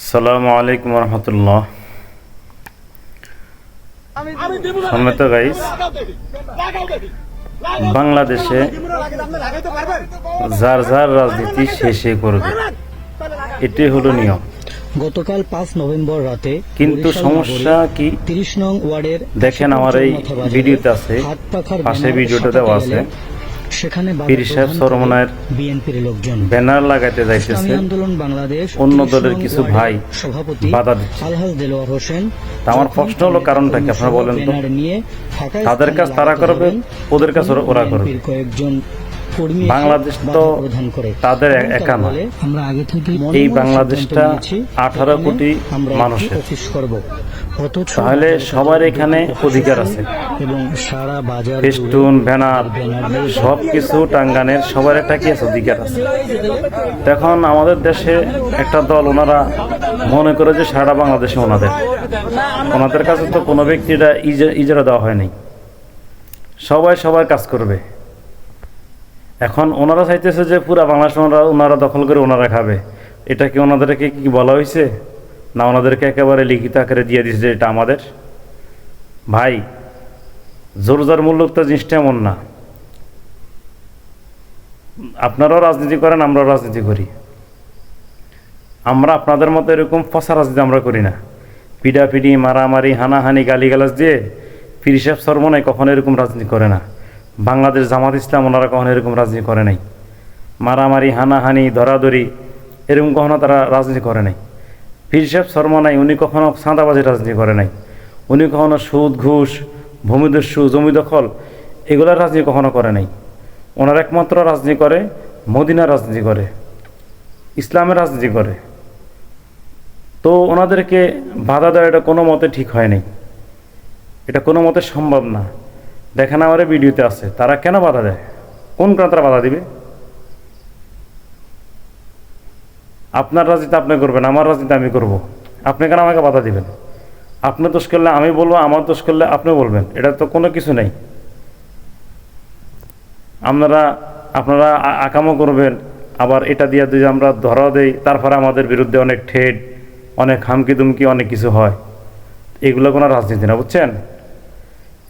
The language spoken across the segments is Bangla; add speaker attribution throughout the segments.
Speaker 1: আসসালামু আলাইকুম রহমতুল্লাহ। সম্মত গাইস বাংলাদেশে যার যার রাজনীতি শেষে করবে। এটি হলো নিয়ম।
Speaker 2: গতকাল পাঁচ নভেম্বর রাতে
Speaker 1: কিন্তু সমস্যা কি?
Speaker 2: তিরিশ নং ওয়ার্ডের
Speaker 1: দেখেন আমার এই ভিডিওতে আছে পাশে ভিডিওটা দেওয়া আছে।
Speaker 2: সেখানে
Speaker 1: পীর সাহেব সরমনায়ের
Speaker 2: বিএনপির লোকজন
Speaker 1: ব্যানার লাগাইতে যাইতেছে
Speaker 2: আন্দোলন বাংলাদেশ
Speaker 1: অন্য দলের কিছু ভাই
Speaker 2: সভাপতি
Speaker 1: বাধা দিচ্ছে।
Speaker 2: আলহাজ দেলোয়ার হোসেন
Speaker 1: আমার প্রশ্ন হলো কারণটা কি আপনারা বলেন তো? তাদের কাজ তারা করবে, ওদের কাজ ওরা- ওরা করবে।
Speaker 2: কয়েকজন কর্মী
Speaker 1: বাংলাদেশ তো তাদের একা
Speaker 2: নয়। আমরা আগে থেকে
Speaker 1: এই বাংলাদেশটা 18 কোটি মানুষের।
Speaker 2: মানুষের। অফিস করব।
Speaker 1: তাহলে সবার এখানে অধিকার আছে
Speaker 2: এবং সারা বাজার
Speaker 1: ফেস্টুন ব্যানার সব কিছু টাঙ্গানের সবার একটা কি আছে অধিকার আছে। এখন আমাদের দেশে একটা দল ওনারা মনে করে যে সারা বাংলাদেশে ওনাদের। ওনাদের কাছে তো কোনো ব্যক্তিটা ইজা- ইজারা দেওয়া হয়নি। সবাই সবার কাজ করবে। এখন ওনারা চাইতেছে যে পুরা বাংলাদেশ ওনারা ওনারা দখল করে ওনারা খাবে। এটা কি ওনাদেরকে কি বলা হয়েছে? না ওনাদেরকে একেবারে লিখিত আকারে দিয়ে দিয়েছে যে এটা আমাদের? ভাই জোর যার মূল্য তো জিনিসটা এমন না। আপনারাও রাজনীতি করেন, আমরাও রাজনীতি করি। আমরা আপনাদের মতো এরকম ফসা রাজনীতি আমরা করি না। পিডাপিডি, মারামারি, হানাহানি, গালিগালাজ দিয়ে পীর সাহেব সরমনাই কখনো এরকম রাজনীতি করে না। বাংলাদেশ জামাত ইসলাম ওনারা কখনো এরকম রাজনীতি করে নাই। মারামারি, হানাহানি ধরাধরি এরকম কখনো তারা রাজনীতি করে নাই। পীর সাহেব নাই, উনি কখনো সাঁদাবাজি রাজনীতি করে নাই। উনি কখনো সুদ, ঘুষ, ভূমিদস্যু, জমি দখল এগুলোর রাজনীতি কখনো করে নাই। ওনার একমাত্র রাজনীতি করে মদিনা রাজনীতি করে, ইসলামের রাজনীতি করে। তো ওনাদেরকে বাধা দেওয়া এটা কোনো মতে ঠিক হয় নাই। এটা কোনো মতে সম্ভব না। দেখেন আমার ভিডিওতে আছে, তারা কেন বাধা দেয়? কোন কারণে তারা বাধা দিবে? আপনার রাজনীতি আপনি করবেন, আমার রাজনীতি আমি করব। আপনি কেন আমাকে বাধা দিবেন? আপনি দোষ করলে আমি বলব, আমার দোষ করলে আপনি বলবেন, এটা তো কোনো কিছু নেই। আপনারা আপনারা আকামও করবেন, আবার এটা দিয়ে যদি আমরা ধরা দেই, তারপরে আমাদের বিরুদ্ধে অনেক ঠেট অনেক হামকি দুমকি অনেক কিছু হয়। এগুলো কোনো রাজনীতি না, বুঝছেন?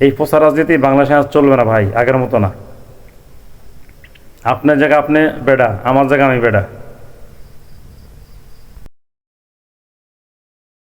Speaker 1: এই প্রচার রাজনীতি বাংলাদেশে আজ চলবে না ভাই, আগের মতো না। আপনার জায়গা আপনি বেডা, আমার জায়গা আমি বেডা।